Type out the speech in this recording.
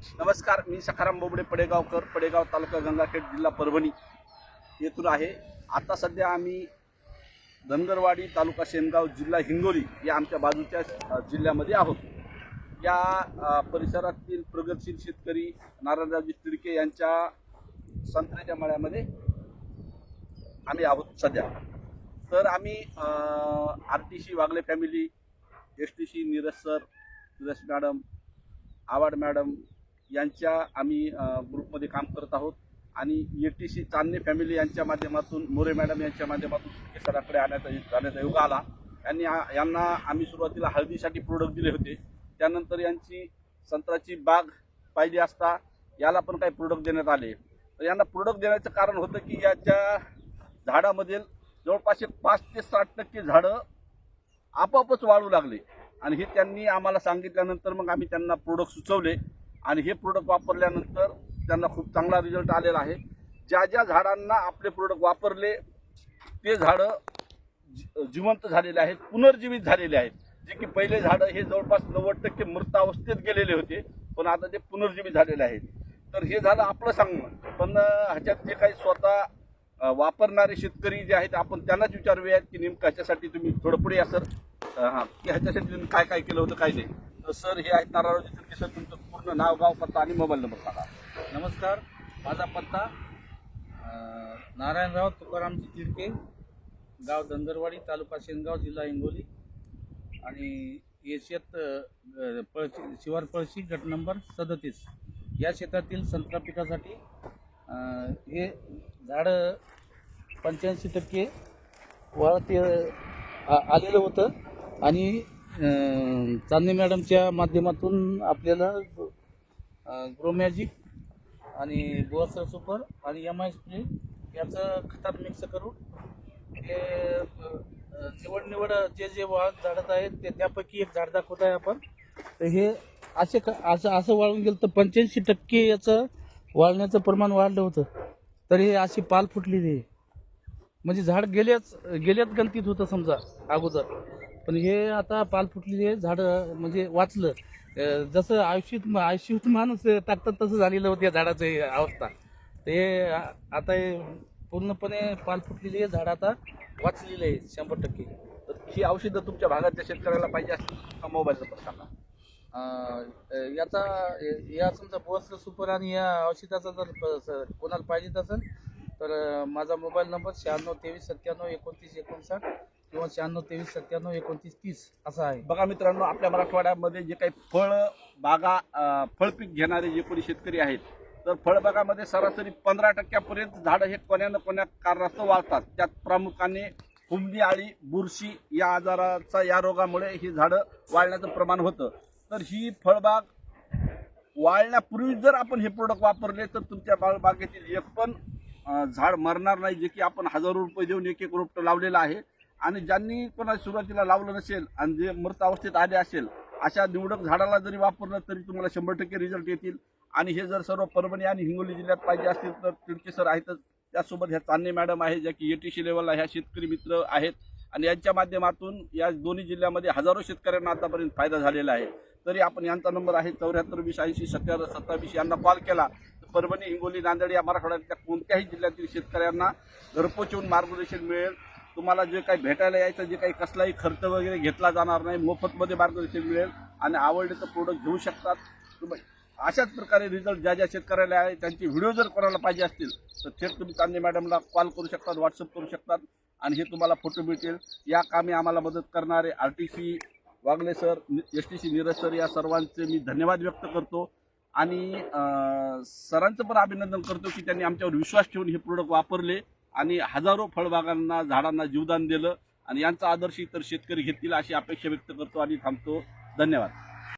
नमस्कार मी सखाराम बोबडे पडेगावकर पडेगाव तालुका गंगाखेड जिल्हा परभणी येथून आहे. आता सध्या आम्ही धनगरवाडी तालुका शेनगाव जिल्हा हिंगोली या आमच्या बाजूच्या जिल्ह्यामध्ये आहोत. या परिसरातील प्रगतशील शेतकरी नारायणराजी तिडके यांच्या संत्र्याच्या मळ्यामध्ये आम्ही आहोत सध्या. तर आम्ही R T C Wagle family S T C Neeraj sir Neeraj madam Awad madam यांच्या आम्ही ग्रुपमध्ये काम करत आहोत. आणि A T C Chandane family यांच्या माध्यमातून मोरे मॅडम यांच्या माध्यमातून सुटके सराकडे आणण्याचा जाण्याचा योग आला. यांनी यांना आम्ही सुरुवातीला हळदीसाठी प्रोडक्ट दिले होते. त्यानंतर यांची संत्राची बाग पाहिजे असता याला पण काही प्रोडक्ट देण्यात आले. तर यांना प्रोडक्ट देण्याचं कारण होतं की याच्या झाडामधील जवळपास एक पाच ते साठ टक्के झाडं आपोआपच वाळू लागले. आणि हे त्यांनी आम्हाला सांगितल्यानंतर मग आम्ही त्यांना प्रोडक्ट सुचवले. आणि हे प्रोडक्ट वापरल्यानंतर त्यांना खूप चांगला रिझल्ट आलेला आहे. ज्या ज्या झाडांना आपले प्रोडक्ट वापरले ते झाडं जिवंत झालेले आहेत पुनर्जीवित झालेले आहेत. जे की पहिले झाडं हे जवळपास नव्वद टक्के मृत अवस्थेत गेलेले होते पण आता ते पुनर्जीवित झालेले आहेत. तर हे झालं आपलं सांगणं. पण ह्याच्यात जे काही स्वतः वापरणारे शेतकरी जे आहेत आपण त्यांनाच विचारूयात की नेमकं ह्याच्यासाठी तुम्ही थोडं पुढे या सर. हां. की ह्याच्यासाठी तुम्ही काय काय केलं होतं काय नाही? सर हे आहेत नाराजी तिडके सर तुमचं पूर्ण नाव गाव पत्ता आणि मोबाईल नंबर सांगा. नमस्कार माझा पत्ता नारायणराव तुकारामजी तिडके गाव धंदरवाडी तालुका शेनगाव जिल्हा हिंगोली. आणि एशियत पळशी शिवार पळशी गट नंबर सदतीस. या शेतातील संत्रा पिकासाठी हे झाडं पंच्याऐंशी टक्के वाढते आ- आलेलं होतं. आणि चांदनी मॅडमच्या माध्यमातून आपल्याला ग्रोमॅजिक आणि बोअसर सुपर आणि एम आय स्प्रे याचं खतात मिक्स करून हे निवड निवड जे जे वाळ झाडत आहेत ते त्यापैकी एक झाड दाखवत आहे आपण. तर हे असे क- असं असं वाळून गेलं तर पंच्याऐंशी टक्के याचं वाळण्याचं प्रमाण वाढलं होतं. तर हे अशी पाल फुटली म्हणजे झाड गेल्याच गेल्यात गणतीत होतं समजा अगोदर. पण हे आता पाल फुटली हे झाडं म्हणजे वाचलं. अं, जसं आयुष्यात आयुष्यात माणूस टाकतात तसं झालेलं होतं या झाडाचं हे अवस्था. ते आ- आता हे पूर्णपणे पाल फुटलेली आहे झाड आता वाचलेलं आहे शंभर टक्के. तर ही औषधं तुमच्या भागातल्या शेतकऱ्याला पाहिजे असतील हा मोबाईलचा नंबर सांगा अं, याचा या समजा बोस सुपर आणि या औषधाचा जर प- स- कोणाला पाहिजे असेल तर अं, माझा मोबाईल नंबर शहाण्णव तेवीस सत्त्याण्णव एकोणतीस एकोणसाठ किंवा शहाण्णव तेवीस सत्त्याण्णव एकोणतीस तीस असं आहे. बघा मित्रांनो आपल्या मराठवाड्यामध्ये जे काही फळ बागा फळपीक घेणारे जे कोणी शेतकरी आहेत तर फळबागामध्ये सरासरी पंधरा टक्क्यापर्यंत झाडं हे कोण्या न कोण्या कारणास्तव वाळतात त्यात प्रामुख्याने हुमणी आळी बुरशी या आजाराचा या रोगामुळे ही झाडं वाळण्याचं प्रमाण होतं. तर ही फळबाग वाळण्यापूर्वी जर आपण हे प्रोडक्ट वापरले तर तुमच्या फळबागेतील एक पण झाड मरणार नाही जे की आपण हजारो रुपये देऊन एक एक रोपटं लावलेलं आहे. आणि ज्यांनी कोणा सुरुवातीला लावलं नसेल आणि जे मृत अवस्थेत आले असेल अशा निवडक झाडाला जरी वापरलं तरी तुम्हाला शंभर टक्के रिझल्ट येतील. आणि हे जर सर्व परभणी आणि हिंगोली जिल्ह्यात पाहिजे असतील तर तिडके सर आहेतच. त्यासोबत ह्या चांदणे मॅडम आहे ज्या की एटीसी लेवलला ह्या शेतकरी मित्र आहेत. आणि यांच्या माध्यमातून या दोन्ही जिल्ह्यामध्ये हजारो शेतकऱ्यांना आतापर्यंत फायदा झालेला आहे. तरी आपण यांचा नंबर आहे चौऱ्याहत्तर वीस ऐंशी सत्याहत्तर सत्तावीस यांना कॉल केला. तर परभणी हिंगोली नांदेड या मराठवाड्यातल्या कोणत्याही जिल्ह्यातील शेतकऱ्यांना घरपोच येऊन मार्गदर्शन मिळेल. तुम्हाला जे काही भेटायला यायचं जे काही कसलाही खर्च वगैरे घेतला जाणार नाही मोफतमध्ये मार्गदर्शन मिळेल आणि आवडले तर प्रोडक्ट घेऊ शकतात. तुम्ही अशाच प्रकारे रिझल्ट ज्या ज्या शेतकऱ्याला आहे त्यांचे व्हिडिओ जर कोणाला पाहिजे असतील तर थेट तुम्ही चांदे मॅडमला कॉल करू शकतात व्हॉट्सअप करू शकतात आणि हे तुम्हाला फोटो मिळतील. या कामी आम्हाला मदत करणारे R T C Wagle sir S T C Neeraj sir या सर्वांचे मी धन्यवाद व्यक्त करतो. आणि सरांचं पण अभिनंदन करतो की त्यांनी आमच्यावर विश्वास ठेवून हे प्रोडक्ट वापरले. आणि हजारो फळबागांना झाडांना जीवदान दिलं आणि यांचा आदर्श इतर शेतकरी घेतील अशी अपेक्षा व्यक्त करतो आणि थांबतो. धन्यवाद.